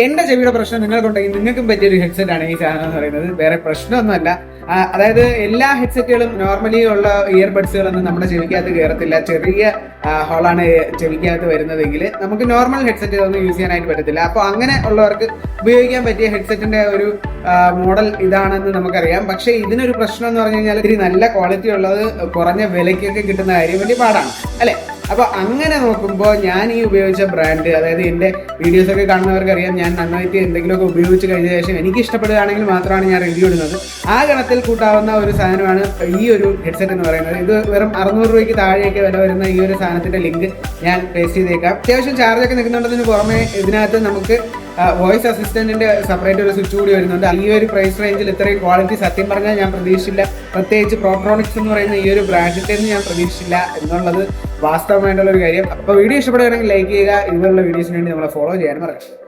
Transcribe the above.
എന്റെ ചെവിയുടെ പ്രശ്നം നിങ്ങൾക്കുണ്ടെങ്കിൽ നിങ്ങൾക്കും പറ്റിയൊരു ഹെഡ്സെറ്റ് ആണ് ഈ സാധനം എന്ന് പറയുന്നത്. വേറെ പ്രശ്നമൊന്നുമല്ല. അതായത് എല്ലാ ഹെഡ്സെറ്റുകളും നോർമലി ഉള്ള ഇയർബഡ്സുകളൊന്നും നമ്മുടെ ചെവിക്കകത്ത് കയറത്തില്ല ചെറിയ ഹോളാണ് ചെവിക്കകത്ത് വരുന്നതെങ്കിൽ നമുക്ക് നോർമൽ ഹെഡ്സെറ്റ് ഒന്നും യൂസ് ചെയ്യാനായിട്ട് പറ്റത്തില്ല. അപ്പോൾ അങ്ങനെ ഉള്ളവർക്ക് ഉപയോഗിക്കാൻ പറ്റിയ ഹെഡ്സെറ്റിന്റെ ഒരു മോഡൽ ഇതാണെന്ന് നമുക്കറിയാം. പക്ഷേ ഇതിനൊരു പ്രശ്നം എന്ന് പറഞ്ഞു കഴിഞ്ഞാൽ ഇത്തിരി നല്ല ക്വാളിറ്റി ഉള്ളത് കുറഞ്ഞ വിലയ്ക്കൊക്കെ കിട്ടുന്ന കാര്യം വലിയ പാടാണ്. അല്ലേ? അപ്പോൾ അങ്ങനെ നോക്കുമ്പോൾ ഞാൻ ഈ ഉപയോഗിച്ച ബ്രാൻഡ് അതായത് എന്റെ വീഡിയോസൊക്കെ കാണുന്നവർക്ക് അറിയാം ഞാൻ നന്നായിട്ട് എന്തെങ്കിലുമൊക്കെ ഉപയോഗിച്ച് കഴിഞ്ഞ ശേഷം എനിക്ക് ഇഷ്ടപ്പെടുകയാണെങ്കിൽ മാത്രമാണ് ഞാൻ റിവ്യൂ ഇടുന്നത്. ആ ഗണത്തിൽ കൂട്ടാവുന്ന ഒരു സാധനമാണ് ഈ ഒരു ഹെഡ്സെറ്റ് എന്ന് പറയുന്നത്. ഇത് വെറും അറുന്നൂറ് രൂപയ്ക്ക് താഴെയൊക്കെ വില വരുന്ന ഈ ഒരു സാധനത്തിന്റെ ലിങ്ക് ഞാൻ പേസ്റ്റ് ചെയ്തേക്കാം. അത്യാവശ്യം ചാർജൊക്കെ നിൽക്കുന്നുണ്ടതിന് പുറമെ ഇതിനകത്ത് നമുക്ക് വോയിസ് അസിസ്റ്റന്റിന്റെ സെപ്പറേറ്റ് ഒരു സ്വിച്ച് കൂടി വരുന്നുണ്ട്. ഈ ഒരു പ്രൈസ് റേഞ്ചിൽ ഇത്രയും ക്വാളിറ്റി സത്യം പറഞ്ഞാൽ ഞാൻ പ്രതീക്ഷിച്ചില്ല. പ്രത്യേകിച്ച് പ്രോട്രോണിക്സ് എന്ന് പറയുന്ന ഈ ഒരു ബ്രാൻഡിന്റെ ഞാൻ പ്രതീക്ഷിച്ചില്ല എന്നുള്ളത് വാസ്തവമായിട്ടുള്ള ഒരു കാര്യം. അപ്പോൾ വീഡിയോ ഇഷ്ടപ്പെടുകയാണെങ്കിൽ ലൈക്ക് ചെയ്യുക. ഇതുപോലുള്ള വീഡിയോസിന് വേണ്ടി നമ്മളെ ഫോളോ ചെയ്യാൻ മറക്കാം